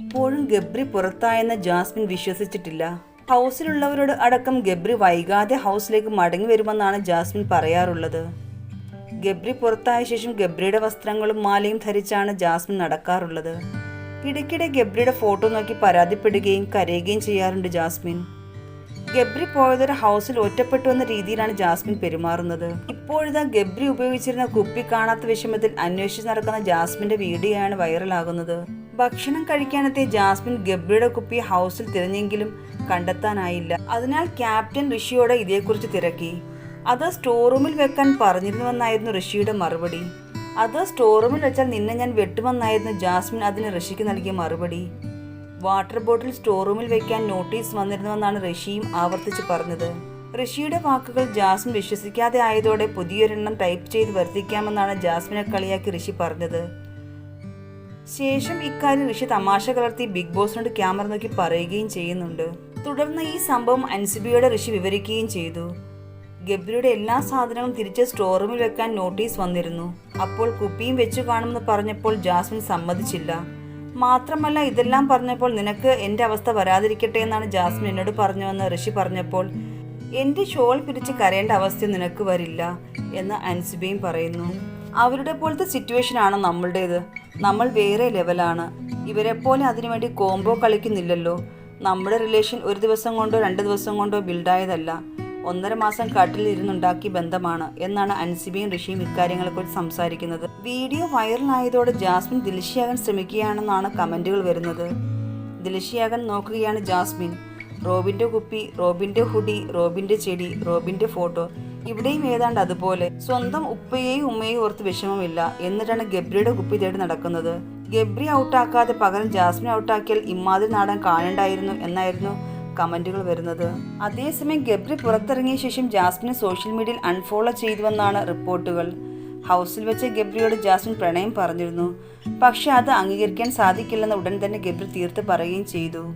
ഇപ്പോഴും ഗബ്രി പുറത്തായെന്ന് ജാസ്മിൻ വിശ്വസിച്ചിട്ടില്ല. ഹൗസിലുള്ളവരോട് അടക്കം ഗബ്രി വൈകാതെ ഹൗസിലേക്ക് മടങ്ങി വരുമെന്നാണ് ജാസ്മിൻ പറയാറുള്ളത്. ഗബ്രി പുറത്തായ ശേഷം ഗബ്രിയുടെ വസ്ത്രങ്ങളും മാലയും ധരിച്ചാണ് ജാസ്മിൻ നടക്കാറുള്ളത്. ഇടയ്ക്കിടെ ഗബ്രിയുടെ ഫോട്ടോ നോക്കി പരാതിപ്പെടുകയും കരയുകയും ചെയ്യാറുണ്ട് ജാസ്മിൻ. ഗബ്രി പോയതൊരു ഹൗസിൽ ഒറ്റപ്പെട്ടു എന്ന രീതിയിലാണ് ജാസ്മിൻ പെരുമാറുന്നത്. ഇപ്പോഴിതാ ഗബ്രി ഉപയോഗിച്ചിരുന്ന കുപ്പി കാണാത്ത വിഷമത്തിൽ അന്വേഷിച്ച് നടക്കുന്ന ജാസ്മിന്റെ വീഡിയോയാണ് വൈറലാകുന്നത്. ഭക്ഷണം കഴിക്കാനെത്തിയ ജാസ്മിൻ ഗബ്രിയുടെ കുപ്പി ഹൗസിൽ തിരഞ്ഞെങ്കിലും കണ്ടെത്താനായില്ല. അതിനാൽ ക്യാപ്റ്റൻ ഋഷിയോട് ഇതേക്കുറിച്ച് തിരക്കി. അത് സ്റ്റോർ റൂമിൽ വെക്കാൻ പറഞ്ഞിരുന്നുവെന്നായിരുന്നു ഋഷിയുടെ മറുപടി. അത് സ്റ്റോർ റൂമിൽ വെച്ചാൽ നിന്നെ ഞാൻ വെട്ടുമെന്നായിരുന്നു ജാസ്മിൻ അതിന് ഋഷിക്ക് നൽകിയ മറുപടി. വാട്ടർ ബോട്ടിൽ സ്റ്റോർ റൂമിൽ വെക്കാൻ നോട്ടീസ് വന്നിരുന്നുവെന്നാണ് ഋഷിയും ആവർത്തിച്ച് പറഞ്ഞത്. ഋഷിയുടെ വാക്കുകൾ ജാസ്മിൻ വിശ്വസിക്കാതെ ആയതോടെ പുതിയൊരെണ്ണം ടൈപ്പ് ചെയ്ത് വർദ്ധിക്കാമെന്നാണ് ജാസ്മിനെ കളിയാക്കി ഋഷി പറഞ്ഞത്. ശേഷം ഇക്കാര്യം ഋഷി തമാശ കലർത്തി ബിഗ് ബോസിനോട് ക്യാമറ നോക്കി പറയുകയും ചെയ്യുന്നുണ്ട്. തുടർന്ന് ഈ സംഭവം അൻസിബിയോട് ഋഷി വിവരിക്കുകയും ചെയ്തു. ഗബ്രിയുടെ എല്ലാ സാധനങ്ങളും തിരിച്ച് സ്റ്റോർ റൂമിൽ വെക്കാൻ നോട്ടീസ് വന്നിരുന്നു. അപ്പോൾ കുപ്പിയും വെച്ചു കാണുമെന്ന് പറഞ്ഞപ്പോൾ ജാസ്മിൻ സമ്മതിച്ചില്ല. മാത്രമല്ല ഇതെല്ലാം പറഞ്ഞപ്പോൾ നിനക്ക് എന്റെ അവസ്ഥ വരാതിരിക്കട്ടെ എന്നാണ് ജാസ്മിൻ എന്നോട് പറഞ്ഞുവെന്ന് ഋഷി പറഞ്ഞപ്പോൾ എന്റെ ഷോൾ പിരിച്ച് കരയേണ്ട അവസ്ഥ നിനക്ക് വരില്ല എന്ന് അൻസിബയും പറയുന്നു. അവരുടെ പോലത്തെ സിറ്റുവേഷൻ ആണ് നമ്മളുടേത്. നമ്മൾ വേറെ ലെവലാണ് ഇവരെ പോലെ അതിനുവേണ്ടി കോംബോ കളിക്കുന്നില്ലല്ലോ. നമ്മുടെ റിലേഷൻ ഒരു ദിവസം കൊണ്ടോ രണ്ട് ദിവസം കൊണ്ടോ ബിൽഡായതല്ല ഒന്നര മാസം കാട്ടിൽ ഇരുന്നുണ്ടാക്കിയ ബന്ധമാണ് എന്നാണ് അൻസിബയും ഋഷിയും ഇക്കാര്യങ്ങളെക്കുറിച്ച് സംസാരിക്കുന്നത്. വീഡിയോ വൈറലായതോടെ ജാസ്മിൻ ദിലിശിയാകാൻ ശ്രമിക്കുകയാണെന്നാണ് കമന്റുകൾ വരുന്നത്. ദിലിശിയാകാൻ നോക്കുകയാണ് ജാസ്മിൻ. റോബിന്റെ കുപ്പി റോബിന്റെ ഹുഡി റോബിന്റെ ചെടി റോബിന്റെ ഫോട്ടോ. ഇവിടെയും ഏതാണ്ട് അതുപോലെ. സ്വന്തം ഉപ്പയെയും ഉമ്മയെയും ഓർത്ത് വിഷമമില്ല. എന്നിട്ടാണ് ഗബ്രിയുടെ കുപ്പി തേടി നടക്കുന്നത്. ഗബ്രി ഔട്ടാക്കാതെ പകരം ജാസ്മിൻ ഔട്ടാക്കിയാൽ ഇമ്മാതിരി നാടൻ കാണണ്ടായിരുന്നു എന്നായിരുന്നു കമന്റുകൾ വരുന്നത്. അതേസമയം ഗബ്രി പുറത്തിറങ്ങിയ ശേഷം ജാസ്മിനെ സോഷ്യൽ മീഡിയയിൽ അൺഫോളോ ചെയ്തുവെന്നാണ് റിപ്പോർട്ടുകൾ. ഹൗസിൽ വെച്ച് ഗബ്രിയോട് ജാസ്മിൻ പ്രണയം പറഞ്ഞിരുന്നു. പക്ഷെ അത് അംഗീകരിക്കാൻ സാധിക്കില്ലെന്ന് ഉടൻ തന്നെ ഗബ്രി തീർത്ത് പറയുകയും ചെയ്തു.